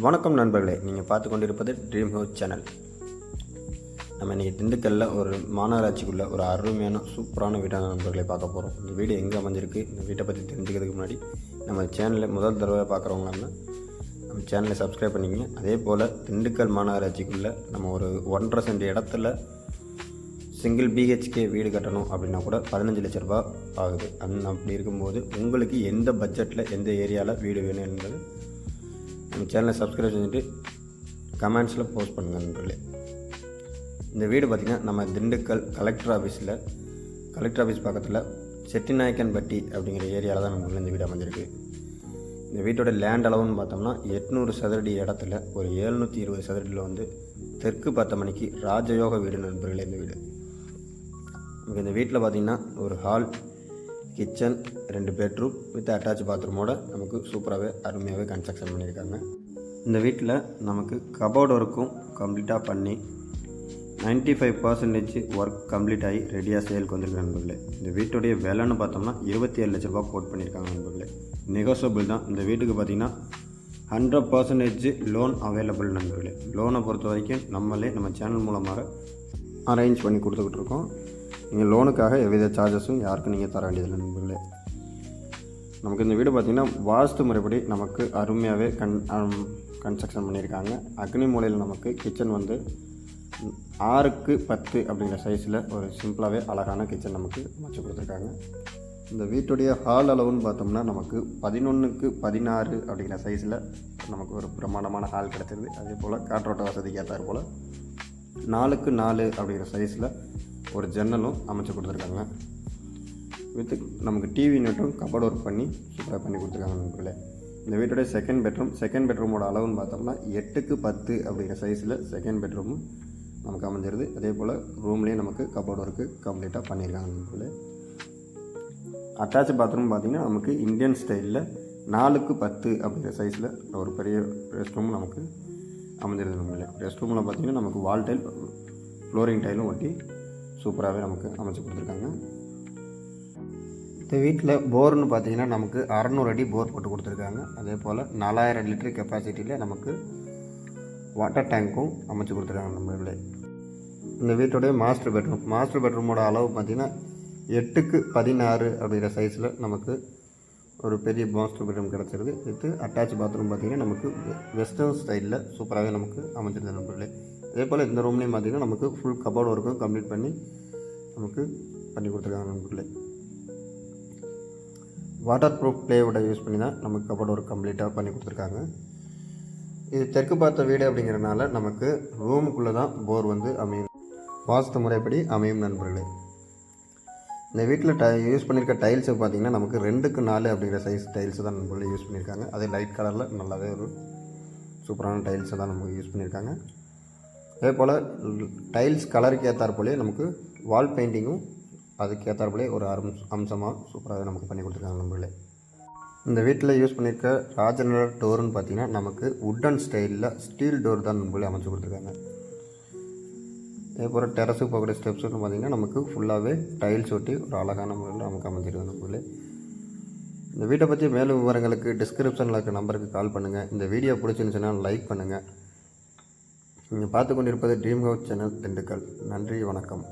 வணக்கம் நண்பர்களே. நீங்கள் பார்த்து கொண்டிருப்பது ட்ரீம் ஹவுஸ் சேனல் நம்ம இன்றைக்கி திண்டுக்கல்லில் ஒரு மாநகராட்சிக்குள்ள ஒரு அருமையான சூப்பரான வீடான நண்பர்களை பார்க்க போகிறோம் இந்த வீடு எங்கே அமைஞ்சிருக்கு? இந்த வீட்டை பற்றி தெரிஞ்சுக்கிறதுக்கு முன்னாடி நம்ம சேனலில் முதல் தடவை பார்க்குறவங்களாம் நம்ம சேனலை சப்ஸ்கிரைப் பண்ணிக்கங்க. அதே போல் திண்டுக்கல் மாநகராட்சிக்குள்ளே நம்ம ஒரு ஒன்றரை சென்ட் இடத்துல சிங்கிள் பிஹெச்கே வீடு கட்டணும் அப்படின்னா கூட பதினஞ்சு லட்ச ரூபாய் ஆகுது. அந் அப்படி இருக்கும்போது உங்களுக்கு எந்த பட்ஜெட்டில் எந்த ஏரியாவில் வீடு வேணும் என்பது நம்ம சேனலை சப்ஸ்கிரைப் செஞ்சுட்டு கமெண்ட்ஸில் போஸ்ட் பண்ணுங்கள் நண்பர்களே. இந்த வீடு பார்த்திங்கன்னா நம்ம திண்டுக்கல் கலெக்டர் ஆஃபீஸில் கலெக்டர் ஆஃபீஸ் பக்கத்தில் செட்டிநாயக்கன்பட்டி அப்படிங்கிற ஏரியாவில் தான் நம்மளுக்கு இந்த வீடு அமைஞ்சிருக்கு. இந்த வீட்டோட லேண்ட் அளவுன்னு பார்த்தோம்னா எட்நூறு சதுரடி இடத்துல ஒரு ஏழ்நூற்றி இருபது சதுரடியில் வந்து தெற்கு பத்து மணிக்கு ராஜயோக வீடு நண்பர்களே இந்த வீடு. நமக்கு இந்த வீட்டில் பார்த்திங்கன்னா ஒரு ஹால் கிச்சன் ரெண்டு பெட்ரூம் வித் அட்டாச் பாத்ரூமோட நமக்கு சூப்பராகவே அருமையாகவே கன்ஸ்ட்ரக்ஷன் பண்ணியிருக்காங்க. இந்த வீட்டில் நமக்கு கபோர்டு ஒர்க்கும் கம்ப்ளீட்டாக பண்ணி 95% ஃபைவ் பர்சன்டேஜ் ஒர்க் கம்ப்ளீட் ஆகி ரெடியாக சேலுக்கு வந்திருக்கு நண்பர்களே. இந்த வீட்டுடைய விலைன்னு பார்த்தோம்னா இருபத்தி ஏழு லட்ச ரூபா கோட் பண்ணியிருக்காங்க நண்பர்களே. நெகோசபிள் தான். இந்த வீட்டுக்கு பார்த்தீங்கன்னா ஹண்ட்ரட் பர்சன்டேஜ் லோன் அவைலபிள் நண்பர்களே. லோனை பொறுத்த வரைக்கும் நம்மளே நம்ம சேனல் மூலமாக அரேஞ்ச் பண்ணி கொடுத்துக்கிட்டு இருக்கோம். நீங்கள் லோனுக்காக எவ்வித சார்ஜஸும் யாருக்கும் நீங்கள் தர வேண்டியதில்லை நண்பர்களே. நமக்கு இந்த வீடு பார்த்திங்கன்னா வாஸ்து முறைப்படி நமக்கு அருமையாகவே கன் கன்ஸ்ட்ரக்ஷன் பண்ணியிருக்காங்க. அக்னி மூலையில் நமக்கு கிச்சன் வந்து ஆறுக்கு பத்து அப்படிங்கிற சைஸில் ஒரு சிம்பிளாகவே அழகான கிச்சன் நமக்கு அமைச்சு கொடுத்துருக்காங்க. இந்த வீட்டுடைய ஹால் அளவுன்னு பார்த்தோம்னா நமக்கு பதினொன்றுக்கு பதினாறு அப்படிங்கிற சைஸில் நமக்கு ஒரு பிரம்மாண்டமான ஹால் கிடச்சிருது. அதே போல் காற்றோட்ட வசதிக்கு ஏற்றாறு போல் நாலுக்கு நாலு அப்படிங்கிற சைஸில் ஒரு ஜன்னலும் அமைச்சு கொடுத்துருக்காங்க. வித் நமக்கு டிவி நெட்டும் கபோர்ட் ஒர்க் பண்ணி சூப்பராக பண்ணி கொடுத்துருக்காங்க நண்பர்களே. இந்த வீட்டோட செகண்ட் பெட்ரூம் செகண்ட் பெட்ரூமோட அளவுன்னு பார்த்தோம்னா எட்டுக்கு பத்து அப்படிங்கிற சைஸில் செகண்ட் பெட்ரூமும் நமக்கு அமைஞ்சிருது. அதே போல் ரூம்லேயும் நமக்கு கபோர்ட் ஒர்க்கு கம்ப்ளீட்டாக பண்ணியிருக்காங்க நண்பர்களே. அட்டாச் பாத்ரூம் பார்த்தீங்கன்னா நமக்கு இந்தியன் ஸ்டைலில் நாலுக்கு பத்து அப்படிங்கிற சைஸில் ஒரு பெரிய ரெஸ்ட் ரூம் நமக்கு அமைஞ்சிருது நம்மளே ரெஸ்ட் ரூமில் பார்த்தீங்கன்னா நமக்கு வால் டைல் ஃப்ளோரிங் டைலும் ஒட்டி சூப்பராகவே நமக்கு அமைச்சு கொடுத்துருக்காங்க. இந்த வீட்டில் போர்னு பார்த்தீங்கன்னா நமக்கு அறநூறு அடி போர் போட்டு கொடுத்துருக்காங்க. அதே போல் நாலாயிரம் லிட்டர் கெப்பாசிட்டியில் நமக்கு வாட்டர் டேங்க்கும் அமைச்சு கொடுத்துருக்காங்க நம்மளே இந்த வீட்டோடைய மாஸ்டர் பெட்ரூம். மாஸ்டர் பெட்ரூமோட அளவு பார்த்திங்கன்னா எட்டுக்கு பதினாறு அப்படிங்கிற சைஸில் நமக்கு ஒரு பெரிய மாஸ்டர் பெட்ரூம் கிடச்சிருது. வித்து அட்டாச் பாத்ரூம் பார்த்திங்கன்னா நமக்கு வெஸ்டர்ன் ஸ்டைலில் சூப்பராகவே நமக்கு அமைஞ்சிருது நண்பர்களே அதே போல் இந்த ரூம்லேயும் பார்த்திங்கன்னா நமக்கு ஃபுல் கபோர்டு ஒர்க்கும் கம்ப்ளீட் பண்ணி நமக்கு பண்ணி கொடுத்துருக்காங்க நண்பர்களே வாட்டர் ப்ரூஃப் பிளேவுட யூஸ் பண்ணி தான் நமக்கு கபோர்ட் ஒர்க் கம்ப்ளீட்டாக பண்ணி கொடுத்துருக்காங்க. இது தெற்கு பார்த்த வீடு அப்படிங்கிறனால நமக்கு ரூமுக்குள்ளே தான் போர் வந்து அமையும். வாஸ்து முறைப்படி அமையும் நண்பர்களே. இந்த வீட்டில் டை யூஸ் பண்ணியிருக்க டைல்ஸு பார்த்தீங்கன்னா நமக்கு ரெண்டுக்கு நாலு அப்படிங்கிற சைஸ் டைல்ஸ் தான் நண்பர்களே யூஸ் பண்ணியிருக்காங்க அதே லைட் கலரில் நல்லாவே ஒரு சூப்பரான டைல்ஸை தான் நமக்கு யூஸ் பண்ணியிருக்காங்க அதே போல் டைல்ஸ் கலருக்கு ஏற்றாற்போலே நமக்கு வால் பெயிண்டிங்கும் அதுக்கு ஏற்றாற்போலே ஒரு அரும் அம்சமாக சூப்பராக நமக்கு பண்ணி கொடுத்துருக்காங்க நண்பர்களே. இந்த வீட்டில் யூஸ் பண்ணியிருக்க ராஜநகர் டோர்னு பார்த்தீங்கன்னா நமக்கு உட்டன் ஸ்டைலில் ஸ்டீல் டோர் தான் நம்மளே அமைச்சு கொடுத்துருக்காங்க. அதே போல் டெரஸுக்கு போகக்கூடிய ஸ்டெப்ஸ்னு பார்த்தீங்கன்னா நமக்கு ஃபுல்லாகவே டைல்ஸ் ஒட்டி ஒரு அழகான முறையில் நமக்கு அமைஞ்சிருக்கு நண்பர்களே. இந்த வீட்டை பற்றி மேலும் விவரங்களுக்கு டிஸ்கிரிப்ஷனில் இருக்க நம்பருக்கு கால் பண்ணுங்கள் இந்த வீடியோ பிடிச்சிருந்துச்சுன்னா லைக் பண்ணுங்கள் நீங்கள் பார்த்து கொண்டிருப்பது ட்ரீம் ஹவுஸ் சேனல் திண்டுக்கல். நன்றி வணக்கம்.